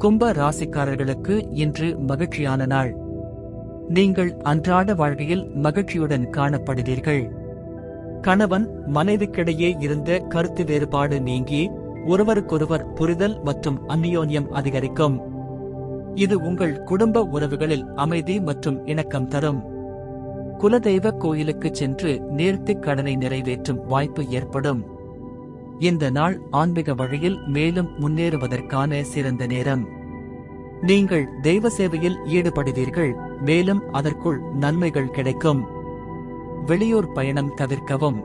கும்ப ராசிக்காரர்களுக்கு இன்று மகிழ்ச்சியான நாள். நீங்கள் அன்றாட வாழ்க்கையில் மகிழ்ச்சியுடன் காணப்படுவீர்கள். கணவன் மனைவிக்கிடையே இருந்த கருத்து வேறுபாடு நீங்கி ஒருவருக்கொருவர் புரிதல் மற்றும் அந்நியோன்யம் அதிகரிக்கும். இது உங்கள் குடும்ப உறவுகளில் அமைதி மற்றும் இணக்கம் தரும். குலதெய்வ கோயிலுக்கு சென்று நேர்த்திக் கடனை நிறைவேற்றும் வாய்ப்பு ஏற்படும். இந்த நாள் ஆன்மீக வழியில் மேலும் முன்னேறுவதற்கான சிறந்த நேரம். நீங்கள் தெய்வ சேவையில் ஈடுபடுவீர்கள் மேலும் அதற்குள் நன்மைகள் கிடைக்கும். வெளியூர் பயணம் தவிர்க்கவும்.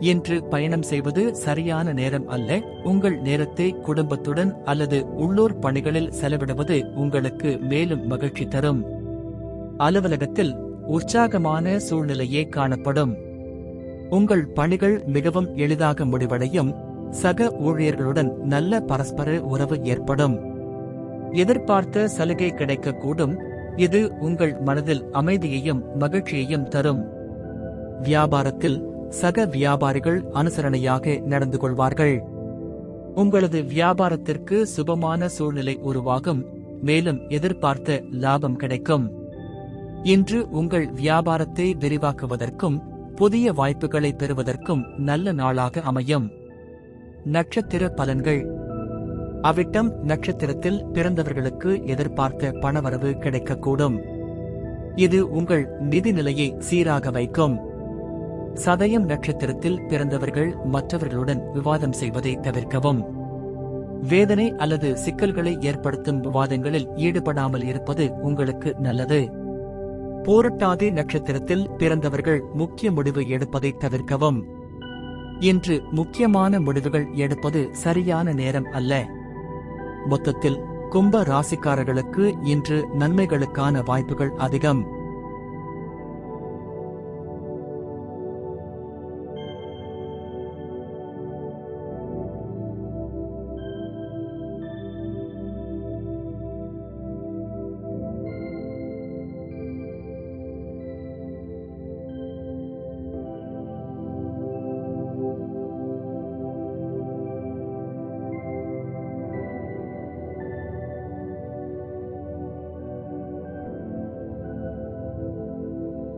இன்று பயணம் செய்வது சரியான நேரம் அல்ல உங்கள் நேரத்தை குடும்பத்துடன் அல்லது உள்ளூர் பணிகளில் செலவிடுவது உங்களுக்கு மேலும் மகிழ்ச்சி தரும். அலுவலகத்தில் உற்சாகமான சூழ்நிலையே காணப்படும். உங்கள் பணிகள் மிகவும் எளிதாக முடிவடையும். சக ஊழியர்களுடன் நல்ல பரஸ்பர உறவு ஏற்படும். எதிர்பார்த்த சலுகை கிடைக்கக்கூடும். இது உங்கள் மனதில் அமைதியையும் மகிழ்ச்சியையும் தரும். வியாபாரத்தில் சக வியாபாரிகள் அனுசரணையாக நடந்து கொள்வார்கள். உங்களது வியாபாரத்திற்கு சுபமான சூழ்நிலை உருவாகும். மேலும் எதிர்பார்த்த லாபம் கிடைக்கும். இன்று உங்கள் வியாபாரத்தை விரிவாக்குவதற்கும் புதிய வாய்ப்புகளை பெறுவதற்கும் நல்ல நாளாக அமையும். நட்சத்திர பலன்கள். அவிட்டம் நட்சத்திரத்தில் பிறந்தவர்களுக்கு எதிர்பார்த்த பணவரவு கிடைக்கக்கூடும். இது உங்கள் நிதிநிலையை சீராக வைக்கும். சதயம் நட்சத்திரத்தில் பிறந்தவர்கள் மற்றவர்களுடன் விவாதம் செய்வதை தவிர்க்கவும். வேதனை அல்லது சிக்கல்களை ஏற்படுத்தும் விவாதங்களில் ஈடுபடாமல் இருப்பது உங்களுக்கு நல்லது. போரட்டாதி நட்சத்திரத்தில் பிறந்தவர்கள் முக்கிய முடிவு எடுப்பதை தவிர்க்கவும். இன்று முக்கியமான முடிவுகள் எடுப்பது சரியான நேரம் அல்ல. மொத்தத்தில் கும்ப ராசிக்காரர்களுக்கு இன்று நன்மைகளுக்கான வாய்ப்புகள் அதிகம்.